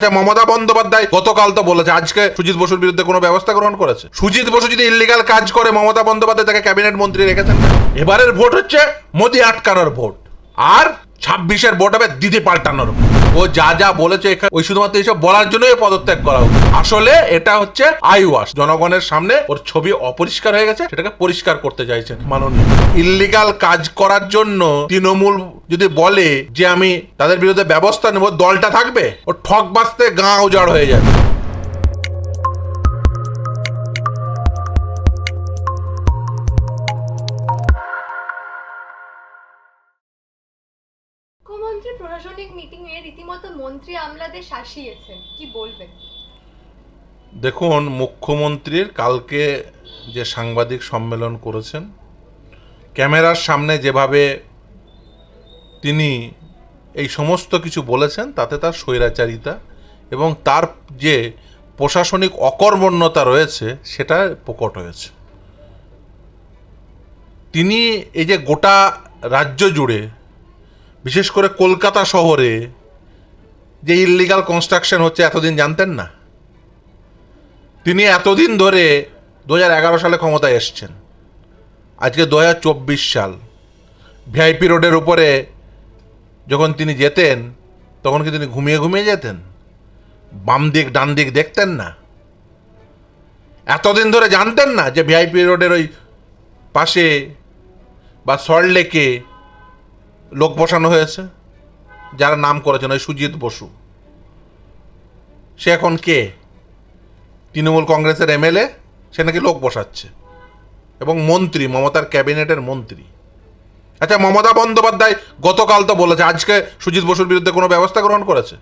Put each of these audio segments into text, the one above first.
আচ্ছা, মমতা বন্দ্যোপাধ্যায় গতকাল তো বলেছে আজকে সুজিত বসুর বিরুদ্ধে কোনো ব্যবস্থা গ্রহণ করেছে। সুজিত বসু যদি ইলিগাল কাজ করে মমতা বন্দ্যোপাধ্যায় তাকে ক্যাবিনেট মন্ত্রী রেখেছেন। এবারের ভোট হচ্ছে মোদি আটকানোর ভোট। আর ছাব্বিশের ভোট হবে দিদি পাল্টানোর। ও যা যা বলেছে এখানে, ওই শুধুমাত্র এইসব বলার জন্যই পদত্যাগ করা উচিত আসলে এটা হচ্ছে আই ওয়াশ জনগণের সামনে ওর ছবি অপরিষ্কার হয়ে গেছে, সেটাকে পরিষ্কার করতে চাইছেন মাননীয়। ইল্লিগাল কাজ করার জন্য তৃণমূল যদি বলে যে আমি তাদের বিরুদ্ধে ব্যবস্থা নেব, দলটা থাকবে, ও ঠক বাঁচতে গা উজাড় হয়ে যাবে। শাসিয়েছেন, কি বলবেন? দেখুন, মুখ্যমন্ত্রীর কালকে যে সাংবাদিক সম্মেলন করেছেন, ক্যামেরার সামনে যেভাবে তিনি এই সমস্ত কিছু বলেছেন, তাতে তার স্বৈরাচারিতা এবং তার যে প্রশাসনিক অকর্মণ্যতা রয়েছে, সেটা প্রকট হয়েছে। তিনি এই যে গোটা রাজ্য জুড়ে, বিশেষ করে কলকাতা শহরে যে ইললিগাল কনস্ট্রাকশন হচ্ছে এতদিন জানতেন না? তিনি এতদিন ধরে দুহাজার এগারো সালে ক্ষমতায় এসছেন। আজকে দু হাজার চব্বিশ সাল, ভিআইপি রোডের উপরে যখন তিনি যেতেন, তখন কি তিনি ঘুমিয়ে ঘুমিয়ে যেতেন? বাম দিক, ডান দিক দেখতেন না? এতদিন ধরে জানতেন না যে ভিআইপি রোডের ওই পাশে বা সল্টলেকে লোক বসানো হয়েছে? যারা নাম করেছেন ওই সুজিত বসু। সে এখন কে? তৃণমূল কংগ্রেসের এমএলএ, সে নাকি লোক বসাচ্ছে। এবং মন্ত্রী, মমতার ক্যাবিনেটের মন্ত্রী। আচ্ছা মমতা বন্দ্যোপাধ্যায় গতকাল তো বলেছে, আজকে সুজিত বসুর বিরুদ্ধে কোনো ব্যবস্থা গ্রহণ করেছে।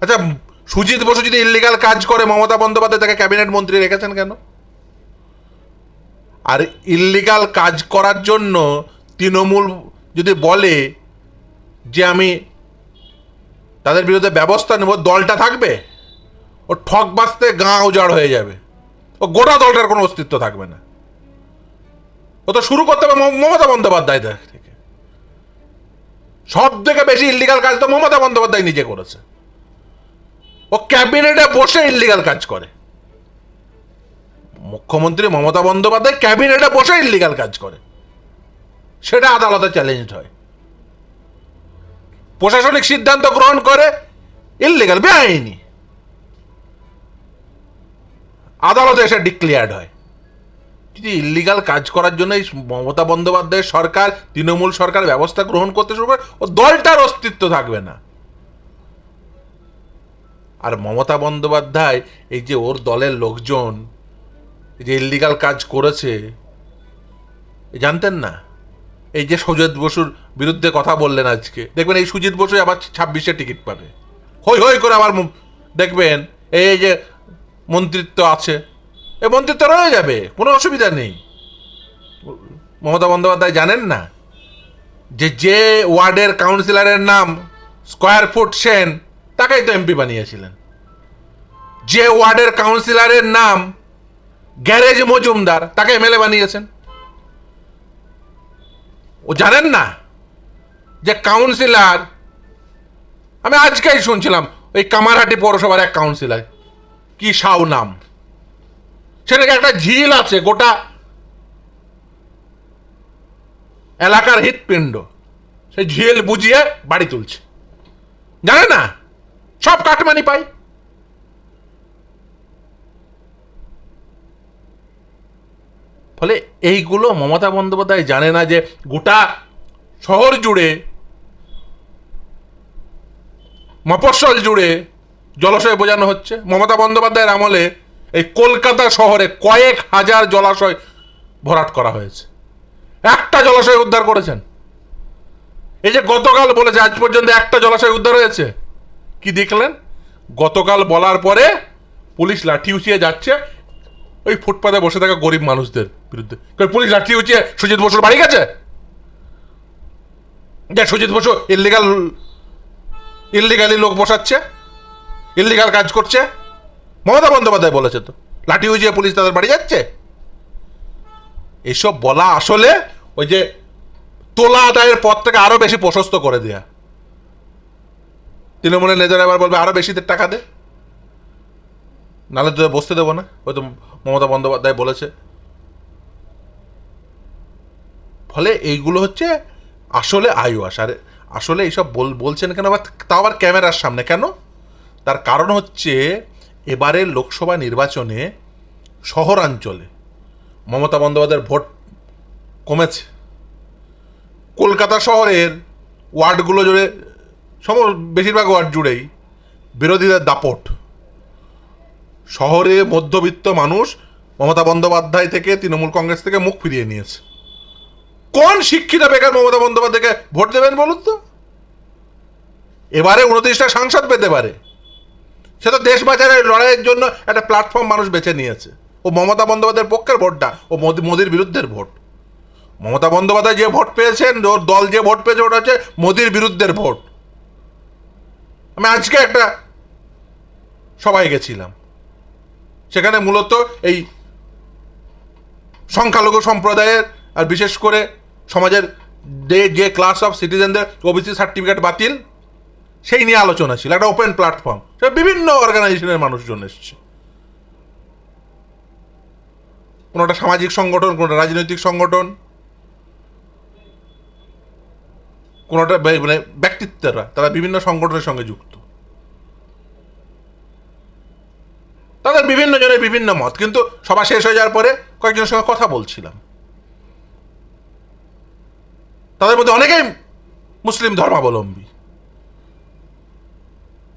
আচ্ছা সুজিত বসু যদি ইলিগাল কাজ করে, মমতা বন্দ্যোপাধ্যায় তাকে ক্যাবিনেট মন্ত্রী রেখেছেন কেন? আর ইল্লিগাল কাজ করার জন্য তৃণমূল যদি বলে যে আমি তাদের বিরুদ্ধে ব্যবস্থা নেব, দলটা থাকবে, ও ঠক বাঁচতে গা উজাড় হয়ে যাবে। ও গোটা দলটার কোনো অস্তিত্ব থাকবে না। ও তো শুরু করতে হবে মমতা বন্দ্যোপাধ্যায় থেকে। সব থেকে বেশি ইল্লিগাল কাজ তো মমতা বন্দ্যোপাধ্যায় নিজে করেছে। ও ক্যাবিনেটে বসে ইল্লিগাল কাজ করে। মুখ্যমন্ত্রী মমতা বন্দ্যোপাধ্যায় ক্যাবিনেটে বসে ইল্লিগাল কাজ করে। সেটা আদালতে চ্যালেঞ্জ হয়। প্রশাসনিক সিদ্ধান্ত গ্রহণ করে ইল্লিগাল বেআইনি। আদালতে এসে ডিক্লেয়ার্ড হয়। যদি ইল্লিগাল কাজ করার জন্য এই মমতা বন্দ্যোপাধ্যায়ের সরকার, তৃণমূল সরকার ব্যবস্থা গ্রহণ করতে শুরু করে, ও দলটার অস্তিত্ব থাকবে না। আর মমতা বন্দ্যোপাধ্যায়, এই যে ওর দলের লোকজন যে ইল্লিগাল কাজ করেছে জানতেন না? এই যে সুজিত বসুর বিরুদ্ধে কথা বললেন আজকে, দেখবেন এই সুজিত বসু আবার ছাব্বিশে টিকিট পাবে। হই হই করে আবার দেখবেন এই যে মন্ত্রিত্ব আছে এই মন্ত্রিত্ব রয়ে যাবে, কোনো অসুবিধা নেই। মমতা বন্দ্যোপাধ্যায় জানেন না যে যে ওয়ার্ডের কাউন্সিলরের নাম স্কোয়ার ফুট সেন, তাকেই তো এমপি বানিয়েছিলেন। যে ওয়ার্ডের কাউন্সিলরের নাম গ্যারেজ মজুমদার, তাকে এমএলএ বানিয়েছেন। ও জানেন না যে কাউন্সিলার আমি আজকেই শুনছিলাম, ওই কামারহাটি পৌরসভার এক কাউন্সিলার কি সাউ নাম। সেটাকে একটা ঝিল আছে, গোটা এলাকার হৃৎপিণ্ড। সেই ঝিল বুঝিয়ে বাড়ি তুলছে। জানে না? সব কাটমানি পাই। ফলে এইগুলো মমতা বন্দ্যোপাধ্যায় জানে না যে গোটা শহর জুড়ে, মফস্বল জুড়ে জলাশয় বোঝানো হচ্ছে। মমতা বন্দ্যোপাধ্যায়ের আমলে এই কলকাতা শহরে কয়েক হাজার জলাশয় ভরাট করা হয়েছে। একটা জলাশয় উদ্ধার করেছেন। এই যে গতকাল বলেছে, আজ পর্যন্ত একটা জলাশয় উদ্ধার হয়েছে। কি দেখলেন? গতকাল বলার পরে পুলিশ লাঠি উঁচিয়ে যাচ্ছে ওই ফুটপাতে বসে থাকা গরিব মানুষদের বিরুদ্ধে। পুলিশ লাঠি উঁচিয়ে সুজিত বসুর বাড়ি গেছে? যে সুজিত বসু ইলিগাল ইল্লিগালি লোক বসাচ্ছে ইল্লিগাল কাজ করছে। মমতা বন্দ্যোপাধ্যায় বলেছে তো, লাঠি উঁচিয়ে পুলিশ তাদের বাড়ি যাচ্ছে? এসব বলা আসলে ওই যে তোলা আদায়ের পথটাকে আরও বেশি প্রশস্ত করে দেয়া। তৃণমূলের নেতারা এবার বলবে, আরও বেশিদের টাকা দে। নাহলে তো বসতে দেবো না। ওই তো মমতা বন্দ্যোপাধ্যায় বলেছে। ফলে এইগুলো হচ্ছে আসলে আইওয়াস। আর, আসলে এইসব বল বলছেন কেন? আবার তাও আবার ক্যামেরার সামনে কেন? তার কারণ হচ্ছে এবারের লোকসভা নির্বাচনে শহরাঞ্চলে মমতা বন্দ্যোপাধ্যায়ের ভোট কমেছে। কলকাতা শহরের ওয়ার্ডগুলো জুড়ে, সম বেশিরভাগ ওয়ার্ড জুড়েই বিরোধীদের দাপট। শহরে মধ্যবিত্ত মানুষ মমতা বন্দ্যোপাধ্যায় থেকে তৃণমূল কংগ্রেস থেকে মুখ ফিরিয়ে নিয়েছে। কোন শিক্ষিত বেকার মমতা বন্দ্যোপাধ্যায়কে ভোট দেবেন বলুন তো? এবারে উনত্রিশটা সাংসদ পেতে পারে। সে তো দেশ বাঁচানোর লড়াইয়ের জন্য একটা প্ল্যাটফর্ম মানুষ বেছে নিয়েছে। ও মমতা বন্দ্যোপাধ্যায়ের পক্ষের ভোটটা, ও মোদি মোদির বিরুদ্ধের ভোট। মমতা বন্দ্যোপাধ্যায় যে ভোট পেয়েছেন ওর দল যে ভোট পেয়েছে, ওটা হচ্ছে মোদির বিরুদ্ধের ভোট। আমি আজকে একটা সবাই গেছিলাম। সেখানে মূলত এই সংখ্যালঘু সম্প্রদায়ের আর বিশেষ করে সমাজের যে যে ক্লাস অফ সিটিজেনদের ওবিসি সার্টিফিকেট বাতিল, সেই নিয়ে আলোচনা ছিল, একটা ওপেন প্ল্যাটফর্ম সেটা বিভিন্ন অর্গানাইজেশনের মানুষজন এসছে। কোনোটা সামাজিক সংগঠন, কোনোটা রাজনৈতিক সংগঠন, কোনোটা মানে ব্যক্তিত্বরা, তারা বিভিন্ন সংগঠনের সঙ্গে যুক্ত তাদের বিভিন্ন বিভিন্ন মত, কিন্তু সভা শেষ হয়ে যাওয়ার পরে কয়েকজনের সঙ্গে কথা বলছিলাম। তাদের মধ্যে অনেকেই মুসলিম ধর্মাবলম্বী।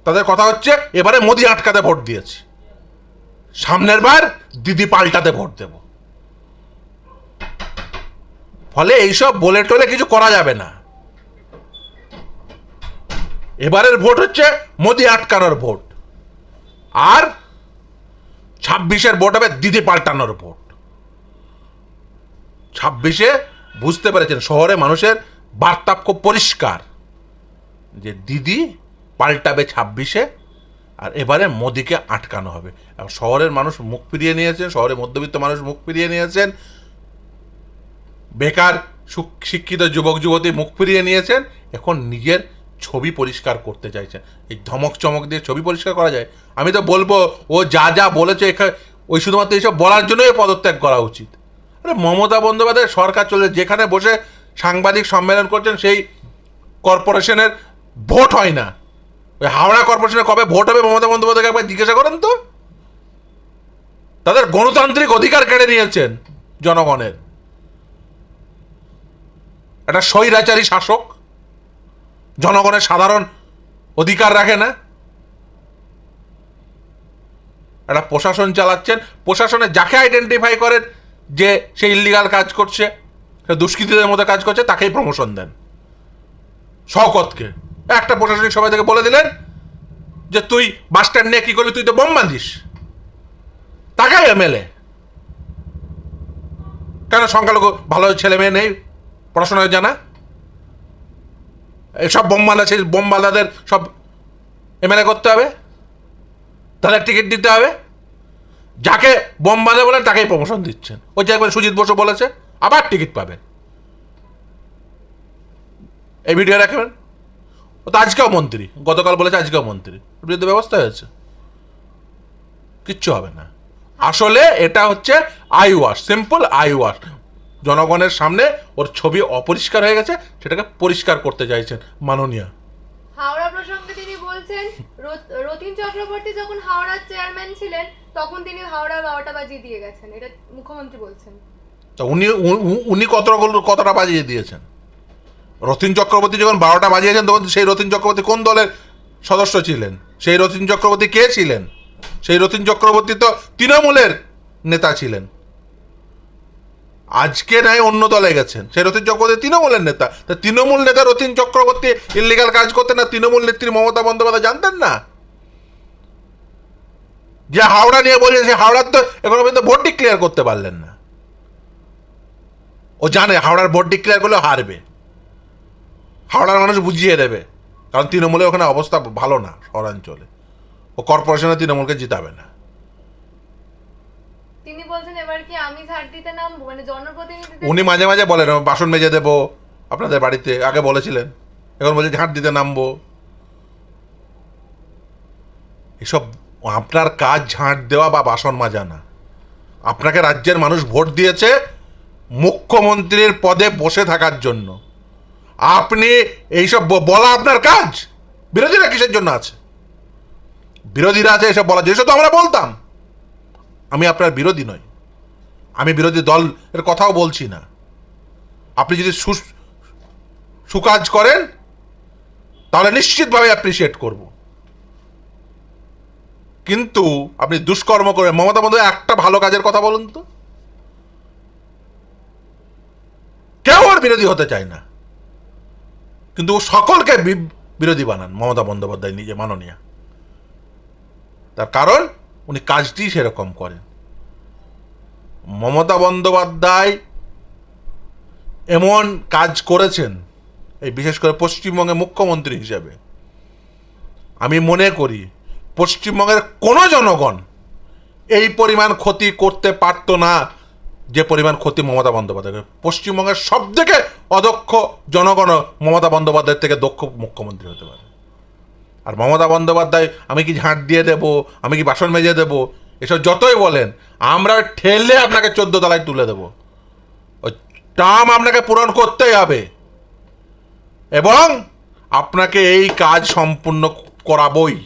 তাদের কথা হচ্ছে, এবারে মোদি আটকাতে ভোট দিয়েছে। সামনের বার দিদি পাল্টাতে ভোট দেব। ফলে এইসব বলে টলে কিছু করা যাবে না। এবারের ভোট হচ্ছে মোদি আটকানোর ভোট। আর ছাব্বিশের ভোট হবে দিদি পাল্টানোর ভোট। ছাব্বিশে বুঝতে পেরেছেন, শহরে মানুষের বার্তা খুব পরিষ্কার যে দিদি পাল্টাবে ছাব্বিশে আর এবারে মোদিকে আটকানো হবে। শহরের মানুষ মুখ ফিরিয়ে নিয়েছেন শহরে মধ্যবিত্ত মানুষ মুখ ফিরিয়ে নিয়েছেন। বেকার শিক্ষিত যুবক যুবতী মুখ ফিরিয়ে নিয়েছেন। এখন নিজের ছবি পরিষ্কার করতে চাইছেন এই ধমক চমক দিয়ে ছবি পরিষ্কার করা যায়। আমি তো বলব, ও যা যা বলেছে এখানে ওই শুধুমাত্র এইসব বলার জন্যই পদত্যাগ করা উচিত। আরে মমতা বন্দ্যোপাধ্যায় সরকার চলে, যেখানে বসে সাংবাদিক সম্মেলন করছেন, সেই কর্পোরেশনের ভোট হয় না। ওই হাওড়া কর্পোরেশনে কবে ভোট হবে, মমতা বন্দ্যোপাধ্যায়কে একবার জিজ্ঞাসা করেন তো। তাদের গণতান্ত্রিক অধিকার কেড়ে নিয়েছেন জনগণের। একটা স্বৈরাচারী শাসক জনগণের সাধারণ অধিকার রাখে না? একটা প্রশাসন চালাচ্ছেন। প্রশাসনে যাকে আইডেন্টিফাই করেন যে সে ইলিগাল কাজ করছে, সে দুষ্কৃতীদের মধ্যে কাজ করছে, তাকেই প্রমোশন দেন। শওকতকে। একটা প্রশাসনিক সবাই থেকে বলে দিলেন যে, তুই বাস স্ট্যান্ড নিয়ে কী করবি? তুই তো বোম বাঁধিস। তাকাই এমএলএ কেন সংখ্যালঘু ভালো ছেলে মেয়ে নেই? পড়াশোনায় জানা? এসব বোমবালা সেই বোমবালাদের সব এমএলএ করতে হবে। তাদের টিকিট দিতে হবে। যাকে বোম বাঁধে বলে তাকেই প্রমোশন দিচ্ছেন। ওই যে একবার সুজিত বসু বলেছে, আবার টিকিট পাবেন। এই ভিডিও রাখবেন ও তো আজকেও মন্ত্রী। গতকাল বলেছে আজকেও মন্ত্রী। বিরুদ্ধে ব্যবস্থা হয়েছে। কিচ্ছু হবে না। আসলে এটা হচ্ছে eye wash simple eye wash. জনগণের সামনে ওর ছবি অপরিষ্কার হয়ে গেছে সেটাকে পরিষ্কার করতে চাইছেন মাননীয়। হাওড়া প্রসঙ্গে তিনি বলছেন রতিন চক্রবর্তী যখন হাওড়ার চেয়ারম্যান ছিলেন তখন তিনি হাওড়া বারোটা বাজিয়ে দিয়ে গেছেন এটা মুখ্যমন্ত্রী বলছেন। তো উনি উনি কতগুলো কতটা বাজিয়ে দিয়েছেন? রতিন চক্রবর্তী যখন বারোটা বাজিয়েছেন তখন সেই রতিন চক্রবর্তী কোন দলের সদস্য ছিলেন? সেই রতিন চক্রবর্তী কে ছিলেন? সেই রতিন চক্রবর্তী তো তৃণমূলের নেতা ছিলেন। আজকে নাই অন্য দলে গেছেন। সেই রতিন চক্রবর্তী তৃণমূলের নেতা। তা তৃণমূল নেতা রতিন চক্রবর্তী ইলিগাল কাজ করতেন না, তৃণমূল নেত্রী মমতা বন্দ্যোপাধ্যায় জানতেন না? যে হাওড়া নিয়ে বলছেন সে হাওড়ার তো এখনও পর্যন্ত ভোট ডিক্লেয়ার করতে পারলেন না। ও জানে, হাওড়ার ভোট ডিক্লেয়ার করলে হারবে। হাওড়ার মানুষ বুঝিয়ে দেবে। কারণ তৃণমূলের ওখানে অবস্থা ভালো না শহরাঞ্চলে। ও কর্পোরেশনে তৃণমূলকে জিতাবে না। তিনি বলছেন এবার কি আমি ঝাড় দিতে নামবো? মানে জনপ্রতিনিধিদের উনি মাঝে মাঝে বলেন বাসন মেজে দেবো আপনাদের বাড়িতে। আগে বলেছিলেন। এখন বলছে ঝাঁট দিতে নামবো। এসব আপনার কাজ ঝাঁট দেওয়া বা বাসন মাজা না আপনাকে রাজ্যের মানুষ ভোট দিয়েছে মুখ্যমন্ত্রীর পদে বসে থাকার জন্য। আপনি এইসব বলা আপনার কাজ। বিরোধীরা কিসের জন্য আছে? বিরোধীরা আছে এসব বলা যেসব তো আমরা বলতাম। আমি আপনার বিরোধী নই। আমি বিরোধী দল এর কথাও বলছি না। আপনি যদি সু- সুকাজ করেন, তাহলে নিশ্চিতভাবে অ্যাপ্রিসিয়েট করব। কিন্তু আপনি দুষ্কর্ম করে, মমতা বন্দ্যোপাধ্যায়, একটা ভালো কাজের কথা বলুন তো। কেউ আর বিরোধী হতে চায় না। কিন্তু ও সকলকে বিরোধী বানান মমতা বন্দ্যোপাধ্যায় নিজে, মাননীয়া। তার কারণ উনি কাজটি সেরকম করেন। মমতা বন্দ্যোপাধ্যায় এমন কাজ করেছেন, এই বিশেষ করে পশ্চিমবঙ্গের মুখ্যমন্ত্রী হিসাবে। আমি মনে করি, পশ্চিমবঙ্গের কোনো জনগণ এই পরিমাণ ক্ষতি করতে পারতো না, যে পরিমাণ ক্ষতি মমতা বন্দ্যোপাধ্যায় পশ্চিমবঙ্গের সব থেকে অদক্ষ জনগণ মমতা বন্দ্যোপাধ্যায়ের থেকে দক্ষ মুখ্যমন্ত্রী হতে পারে। আর মমতা বন্দ্যোপাধ্যায়, আমি কি ঝাঁট দিয়ে দেবো? আমি কি বাসন মেজে দেবো? এসব যতই বলেন, আমরা ঠেলে আপনাকে চোদ্দ তলায় তুলে দেবো। ওই টার্ম আপনাকে পূরণ করতেই হবে। এবং আপনাকে এই কাজ সম্পূর্ণ করাবই।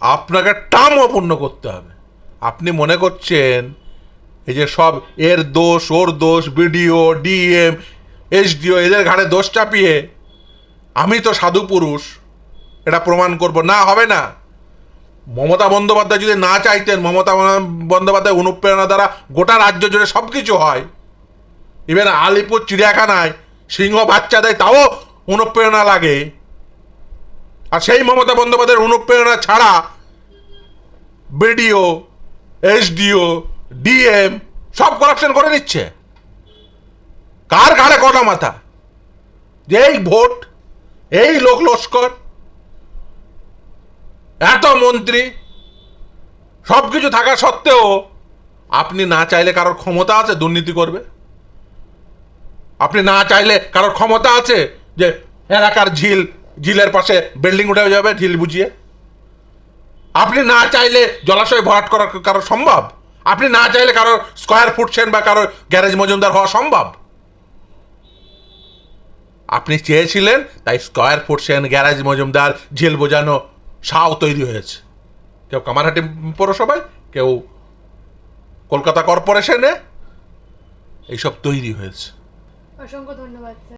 আপনাকে টার্মও পূর্ণ করতে হবে। আপনি মনে করছেন, এই যে সব এর দোষ, ওর দোষ, বিডিও, ডিএম, এসডিও, এদের ঘাড়ে দোষ চাপিয়ে আমি তো সাধু পুরুষ, এটা প্রমাণ করব। না, হবে না। মমতা বন্দ্যোপাধ্যায় যদি না চাইতেন, মমতা বন্দ্যোপাধ্যায় অনুপ্রেরণা দ্বারা গোটা রাজ্য জুড়ে সব কিছু হয়। ইভেন আলিপুর চিড়িয়াখানায় সিংহ বাচ্চা দেয়, তাও অনুপ্রেরণা লাগে। আর সেই মমতা বন্দ্যোপাধ্যায়ের অনুপ্রেরণা ছাড়া বিডিও, এসডিও, ডিএম সব করাপশন করে নিচ্ছে। কার ঘাড়ে কটা মাথা? যে এই ভোট এই লোক লস্কর, এত মন্ত্রী সব কিছু থাকা সত্ত্বেও আপনি না চাইলে কারোর ক্ষমতা আছে, দুর্নীতি করবে? আপনি না চাইলে কারোর ক্ষমতা আছে যে এলাকার ঝিল, ঝিলের পাশে বিল্ডিং উঠে যাবে ঝিল বুঝিয়ে? আপনি না চাইলে জলাশয় ভরাট করা কারও সম্ভব? আপনি না চাইলে কারোর স্কোয়ার ফুট সেন বা কারোর গ্যারেজ মজুমদার হওয়া সম্ভব? আপনি চেয়েছিলেন, তাই স্কোয়ার ফোর্সেন গ্যারাজ মজুমদার জেল বোঝানো সাও তৈরি হয়েছে। কেউ কামারহাটি পৌরসভায়, কেউ কলকাতা কর্পোরেশনে, এইসব তৈরি হয়েছে। অসংখ্য ধন্যবাদ